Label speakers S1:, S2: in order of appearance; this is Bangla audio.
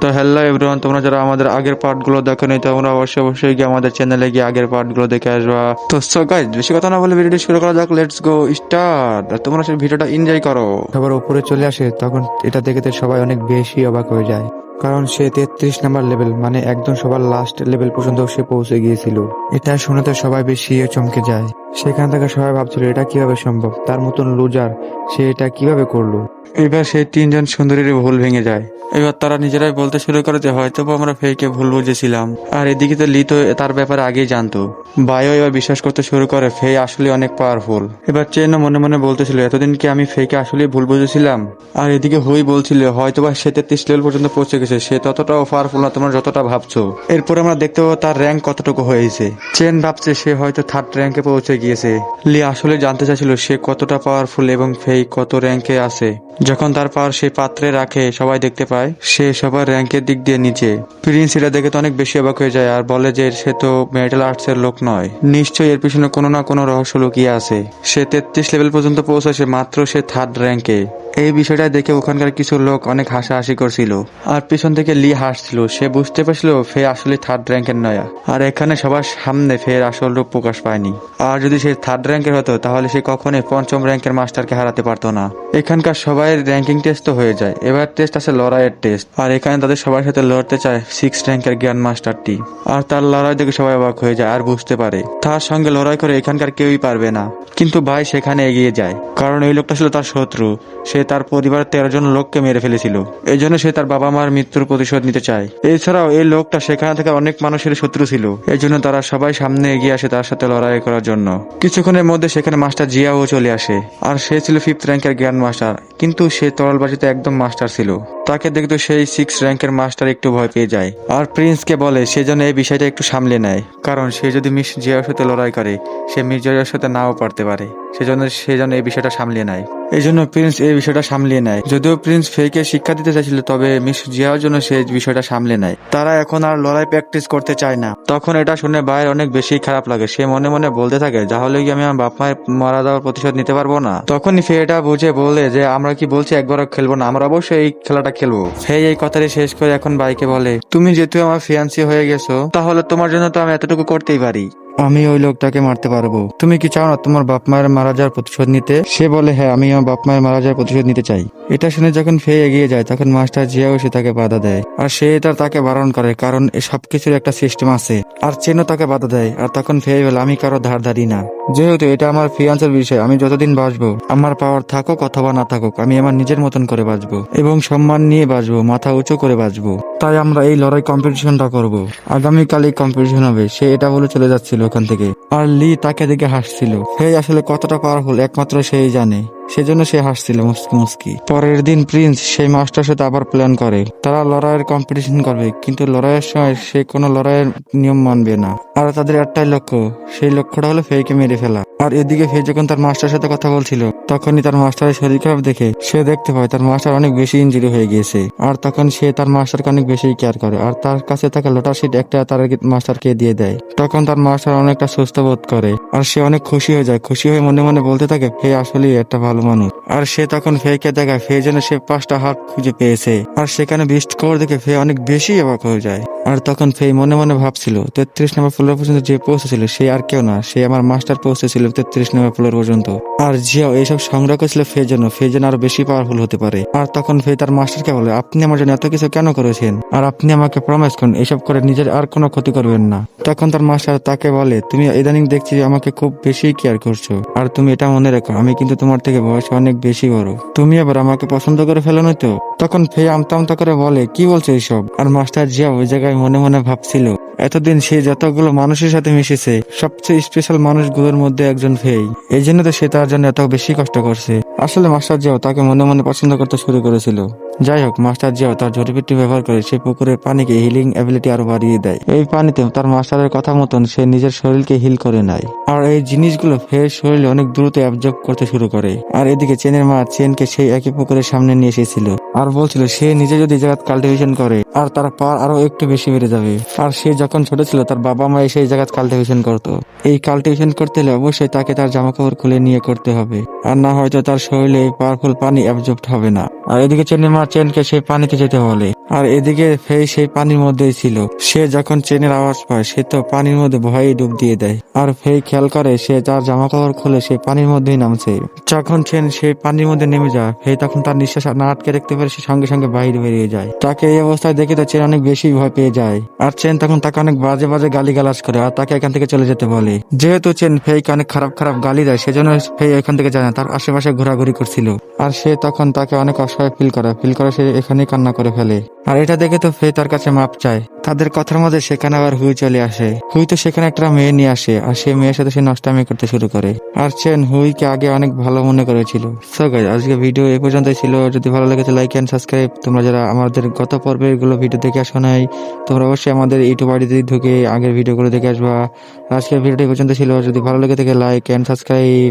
S1: তো হ্যালো এভরিওয়ান তোমরা যারা আমাদের আগের পার্টগুলো দেখো নি তোমরা অবশ্যই অবশ্যই গিয়ে আমাদের চ্যানেলে গিয়ে আগের পার্টগুলো দেখে আসবা। তো সো গাইজ বেশি কথা না বলে ভিডিওটি শুরু করা যাক লেটস গো স্টার্ট তোমরা সেই ভিডিওটা এনজয় করো।
S2: সবার উপরে চলে আসে, তখন এটা দেখে সবাই অনেক বেশি অবাক হয়ে যায়। কারণ সে তেত্রিশ নাম্বার লেভেল মানে একদম সবার লাস্ট লেভেল পর্যন্ত সে পৌঁছে গিয়েছিল। এটা শুনে তো সবাই বেশি চমকে যায়। সেখান থেকে সবাই ভাবছিল, এটা কীভাবে সম্ভব? তার মতন লুজার সে এটা কীভাবে করল?
S1: এবার সেই তিনজন সুন্দরীর ভুল ভেঙে যায়। এবার তারা নিজেরাই বলতে শুরু করে যে হয়তো আমরা ফেকে ভুল বুঝেছিলাম। আর এদিকে তো লি তো তার ব্যাপারে আগেই জানতো। বায়ো এবার বিশ্বাস করতে শুরু করে, ফে আসলে অনেক পাওয়ারফুল এবার চেনও মনে মনে বলতেছিল, এতদিন কি আমি ফেকে আসলে ভুল বুঝেছিলাম? আর এদিকে হুই বলছিল হয়তো বা সে তেত্রিশ লেভেল পর্যন্ত পৌঁছে গেছে, সে ততটাও পাওয়ারফুল না তোমরা যতটা ভাবছ। এরপর আমরা দেখতে পাবো তার র্যাঙ্ক কতটুকু হয়েছে। চেন ভাবছে, সে হয়তো থার্ড র্যাঙ্কে পৌঁছে গিয়েছে। লি আসলে জানতে চাইছিল, সে কতটা পাওয়ারফুল এবং ফেই কত র্যাঙ্কে আছে? যখন তার পাওয়ার সেই পাত্রে রাখে, সবাই দেখতে পায়, সে সবার র্যাঙ্কের দিক দিয়ে নিচে। প্রিন্স এটা দেখে তো অনেক বেশি অবাক হয়ে যায় আর বলে যে সে তো মেটাল আর্টস এর লোক নয়। নিশ্চয়ই এর পিছনে কোনো না কোনো রহস্য লুকিয়ে আছে। সে তেত্রিশ লেভেল পর্যন্ত পৌঁছেছে, মাত্র সে থার্ড র্যাঙ্কে। এই বিষয়টা দেখে ওখানকার কিছু লোক অনেক হাসাহাসি করছিল। আর পিছন থেকে লি হাসছিল। সে বুঝতে পারছিল ফে আসলে থার্ড র্যাঙ্কের নয়া। আর এখানে সবার সামনে ফের আসল রূপ প্রকাশ পায়নি। আর যদি সে থার্ড র্যাঙ্কের হতো, তাহলে সে কখনোই পঞ্চম র্যাঙ্কের মাস্টারকে হারাতে পারতো না। এখানকার সবাই র্যাঙ্কিং টেস্ট তো হয়ে যায়। এবার টেস্ট আছে লড়াইয়ের টেস্ট আর এখানে তাদের সবার সাথে লড়তে চায় সিক্স র্যাঙ্কের জ্ঞান মাস্টারটি আর তার লড়াই দেখে সবাই অবাক হয়ে যায়, আর বুঝতে পারে তার সঙ্গে লড়াই করে এখানকার কেউই পারবে না। কিন্তু ভাই সেখানে এগিয়ে যায়, কারণ এই লোকটা ছিল তার শত্রু। সে তার পরিবারের তেরো জন লোককে মেরে ফেলেছিল। এই জন্য সে তার বাবা মার মৃত্যুর প্রতিশোধ নিতে চায়। এছাড়াও এই লোকটা সেখানে থেকে অনেক মানুষের শত্রু ছিল। এই জন্য তারা সবাই সামনে এগিয়ে আসে তার সাথে লড়াই করার জন্য। কিছুক্ষণের মধ্যে সেখানে মাস্টার জিয়াও চলে আসে। আর সে ছিল ফিফথ র্যাঙ্কের জ্ঞান মাস্টার কিন্তু সে তরলবাজিতে একদম মাস্টার ছিল। তাকে দেখতো সেই সিক্স র্যাঙ্কের মাস্টার একটু ভয় পেয়ে যায়। আর প্রিন্সকে বলে, সে যেন এই বিষয়টা একটু সামলে নেয়। কারণ সে যদি মিস জিয়ার সাথে লড়াই করে, সে মিস জিয়ার সাথে নাও পারতে পারে। সেজন্য সে যেন এই বিষয়টা সামলিয়ে নেয়। এই জন্য প্রিন্স এই বিষয়টা সামলিয়ে নেয়। যদিও প্রিন্স ফেকে শিক্ষা দিতে চাইছিল, তবে মিস জিয়ার জন্য সে বিষয়টা সামলে নেয়। তারা এখন আর লড়াই প্র্যাকটিস করতে চায় না। তখন এটা শুনে বাইর অনেক বেশি খারাপ লাগে। সে মনে মনে বলতে থাকে তাহলে কি আমি আমার বাপ মায়ের মারা দেওয়ার প্রতিশোধ নিতে পারব না? তখনই ফে এটা বুঝে বলে যে, আমরা কি বলছি, একবারও খেলব না? আমরা অবশ্যই এই খেলাটা খেলব। সেই এই কথাটি শেষ করে এখন বাইকে বলে, তুমি যেহেতু আমার ফিয়ান্সি হয়ে গেছো, তাহলে তোমার জন্য তো আমি এতটুকু করতেই পারি। আমি ওই লোকটাকে মারতে পারব। তুমি কি চাও না তোমার বাপ মায়ের মারা যাওয়ার প্রতিশোধ নিতে? সে বলে হ্যাঁ আমি আমার বাপ মায়ের মারা যাওয়ার প্রতিশোধ নিতে চাই। এটা শুনে যখন ফে এগিয়ে যায়, তখন মাস্টার জিয়াও সে তাকে বাধা দেয়। আর সে তার তাকে বারণ করে, কারণ সবকিছুর একটা সিস্টেম আছে। আর চেনও তাকে বাধা দেয়। আর তখন ফে বলে, আমি কারও ধার ধারি না। যেহেতু এটা আমার ফিয়ান্সের বিষয়, আমি যতদিন বাঁচবো, আমার পাওয়ার থাকুক অথবা না থাকুক, আমি আমার নিজের মতন করে বাঁচবো এবং সম্মান নিয়ে বাঁচবো, মাথা উঁচু করে বাঁচবো। তাই আমরা এই লড়াই কম্পিটিশনটা করব। আগামীকাল এই কম্পিটিশন হবে। সে এটা বলে চলে যাচ্ছিল। ওখান থেকে। আর লি তাকে দেখে হাসছিল। সে আসলে কতটা পাওয়ারফুল একমাত্র সেই জানে। সেজন্য সে হাসছিল মুস্কি মুস্কি। পরের দিন প্রিন্স সেই মাস্টার সাথে আবার প্ল্যান করে। তারা লড়াইয়ের কম্পিটিশন করবে, কিন্তু লড়াইয়ের সময় সে কোনো লড়াইয়ের নিয়ম মানবে না। আর তাদের একটাই লক্ষ্য, সেই লক্ষ্যটা হলো ফেইকে মেরে ফেলা। আর এদিকে ফে যখন তার মাস্টার সাথে কথা বলছিল তখনই তার মাস্টারের শরীর খারাপ দেখে সে দেখতে পায় তার মাস্টার অনেক বেশি ইঞ্জুরি হয়ে গিয়েছে। আর তখন সে তার মাস্টারকে অনেক বেশি কেয়ার করে। আর তার কাছে থাকা লোটার সিট একটা তার মাস্টারকে দিয়ে দেয়। তখন তার মাস্টার অনেকটা সুস্থ বোধ করে। আর সে অনেক খুশি হয়ে যায়। খুশি হয়ে মনে মনে বলতে থাকে ফে আসলেই একটা ভালো মানুষ। আর সে তখন ফেকে দেখায় ফে যেন সে পাঁচটা হাত খুঁজে পেয়েছে। আর সেখানে বিস্ট কর দেখে ফে অনেক বেশি অবাক হয়ে যায়। আর তখন ফে মনে মনে ভাবছিল, তেত্রিশ নম্বর ফ্লোর পর্যন্ত যে পৌঁছেছিল, সে আর কেউ না। সে আমার মাস্টার পৌঁছেছিল তেত্রিশ নম্বর ফ্লোর পর্যন্ত। আর জিয়াও এইসব সংগ্রহ করেছিল ফে জন্য যেন আরও বেশি পাওয়ারফুল হতে পারে। আর তখন ফে তার মাস্টারকে বলে, আপনি আমার জন্য এত কিছু কেন করেছেন? আর আপনি আমাকে প্রমিস করুন, এসব করে নিজের আর কোনো ক্ষতি করবেন না। তখন তার মাস্টার তাকে বলে, তুমি ইদানিং দেখছি আমাকে খুব বেশি কেয়ার করছ। আর তুমি এটা মনে রেখো, আমি কিন্তু তোমার থেকে বয়স অনেক বেশি বড়। তুমি আবার আমাকে পছন্দ করে ফেলো না তো? তখন ফে আমতা আমতা করে বলে, কি বলছো এইসব আর মাস্টার জিয়া ওই জায়গায় মনে মনে ভাবছিল এতদিন সে যতগুলো মানুষের সাথে মিশেছে, সবচেয়ে স্পেশাল মানুষগুলোর মধ্যে একজন ফেই। এই জন্য তো সে তার জন্য এত বেশি কষ্ট করছে। আসলে মাস্টার জিয়াও তাকে মনে মনে পছন্দ করতে শুরু করেছিল। যাই হোক, মাস্টার জিয়াও তার ঝড়িপিটি ব্যবহার করে সে পুকুরের পানিকে হিলিং অ্যাবিলিটি আরও বাড়িয়ে দেয়। এই পানিতে তার মাস্টারের কথা মতন সে নিজের শরীরকে হিল করে নেয়। আর এই জিনিসগুলো ফের শরীরে অনেক দ্রুত অ্যাবজর্ব করতে শুরু করে। আর এদিকে চেনের মা চেনকে সেই একই পুকুরের সামনে নিয়ে এসেছিল। আর বলছিল, সে নিজে যদি এই জায়গায় কাল্টিভেশন করে, আর তার পাওয়ার আরও একটু বেশি বেড়ে যাবে। আর সে যখন ছোট ছিল, তার বাবা মা এসে এই কাল্টিভেশন করতো। এই কাল্টিভেশন করতে হলে অবশ্যই তাকে তার জামা কাপড় খুলে নিয়ে করতে হবে। আর না হয়তো তার শরীরে পাওয়ারফুল পানি অ্যাবজর্ব হবে না। আর এদিকে চেনের মা চেনকে সেই পানিতে যেতে বলে। আর এদিকে ফেই সেই পানির মধ্যেই ছিল। সে যখন চেনের আওয়াজ পায়, সে তো পানির মধ্যে ভয়ে ডুব দিয়ে দেয়। আর ফেই খেয়াল করে, সে তার জামা কাপড় খুলে সে পানির মধ্যেই নামছে। যখন চেন সেই পানির মধ্যে নেমে যায়, ফেই তখন তার নিঃশ্বাস না আটকে রাখতে পারে সে সঙ্গে সঙ্গে বাইরে বেরিয়ে যায়। তাকে এই অবস্থায় দেখে তো চেন অনেক বেশি ভয় পেয়ে যায়। আর চেন তখন তাকে অনেক বাজে বাজে গালি গালাজ করে আর তাকে এখান থেকে চলে যেতে বলে। যেহেতু চেন ফেইক অনেক খারাপ খারাপ গালি দেয়, সেজন্য ফেই এখান থেকে যায় না, তার আশেপাশে ঘোরাঘুরি করছিল। আর সে তখন তাকে অনেক অসহায় ফিল করে ফিল করে সে এখানেই কান্না করে ফেলে। আর এটা দেখে তো ফে তার কাছে মাপ চায়। তাদের কথার মধ্যে সেখানে আবার হুই চলে আসে। হুই তো সেখানে একটা মেয়ে নিয়ে আসে, আর সেই মেয়ের সাথে সে নষ্টামি করতে শুরু করে। আর চেন হুইকে আগে অনেক ভালো মনে করেছিল। সো আজকে ভিডিও এ পর্যন্তই ছিল। যদি ভালো লেগেছে লাইক এন্ড সাবস্ক্রাইব তোমরা যারা আমাদের গত পর্বেরগুলো ভিডিও দেখে আসো নাই, তোমরা অবশ্যই আমাদের ইউটিউব আইডিতে ঢুকে আগের ভিডিওগুলো দেখে আসবা। আজকের ভিডিওটি পর্যন্ত ছিল। যদি ভালো লেগে থাকে লাইক এন্ড সাবস্ক্রাইব